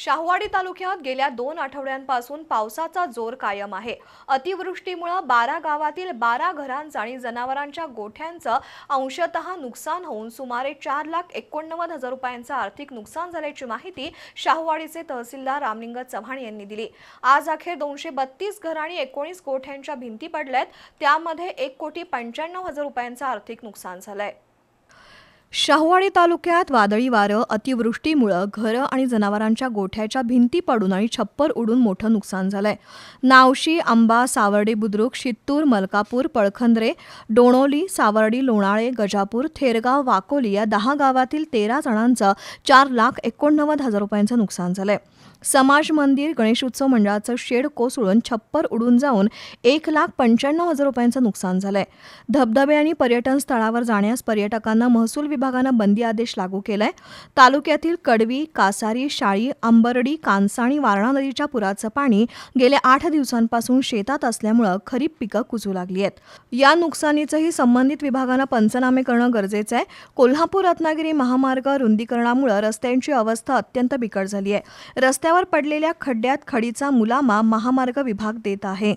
शाहवाडी तालुक्यात गेल्या दोन आठवड्यांपासून पावसाचा जोर कायम आहे. अतिवृष्टीमुळे बारा गावातील बारा घरांचं आणि जनावरांच्या गोठ्यांचं अंशतः नुकसान होऊन सुमारे चार लाख एकोणनव्वद हजार रुपयांचं आर्थिक नुकसान झाल्याची माहिती शाहवाडीचे तहसीलदार रामलिंग चव्हाण यांनी दिली. आज अखेर दोनशे बत्तीस घर आणि एकोणीस गोठ्यांच्या भिंती पडल्यात. त्यामध्ये एक कोटी पंच्याण्णव हजार रुपयांचं आर्थिक नुकसान झालंय. शाहवाडी तालुक्यात वादळी वारं अतिवृष्टीमुळं घरं आणि जनावरांच्या गोठ्याच्या भिंती पडून आणि छप्पर उडून मोठं नुकसान झालंय. नावशी आंबा सावर्डे बुद्रुक शित्तूर मलकापूर पळखंद्रे डोणोली सावर्डी लोणाळे गजापूर थेरगाव वाकोली या दहा गावातील तेरा जणांचं चार लाख एकोणनव्वद हजार रुपयांचं नुकसान झालंय. समाज मंदिर गणेशोत्सव मंडळाचं शेड कोसळून छप्पर उडून जाऊन एक लाख पंच्याण्णव हजार रुपयांचं नुकसान झालंय. धबधबे आणि पर्यटन स्थळावर जाण्यास पर्यटकांना महसूल विभागानं बंदी आदेश लागू केलाय. तालुक्यातील कडवी कासारी शाळी अंबरडी कांसा आणि वारणा नदीच्या पुराचं पाणी गेल्या आठ दिवसांपासून शेतात असल्यामुळं खरीप पिकं कुजू लागली आहेत. या नुकसानीचंही संबंधित विभागानं पंचनामे करणं गरजेचं आहे. कोल्हापूर रत्नागिरी महामार्ग रुंदीकरणामुळं रस्त्यांची अवस्था अत्यंत बिकट झाली आहे. रस्त्यावर पडलेल्या खड्ड्यात खडीचा मुलामा महामार्ग विभाग देत आहे.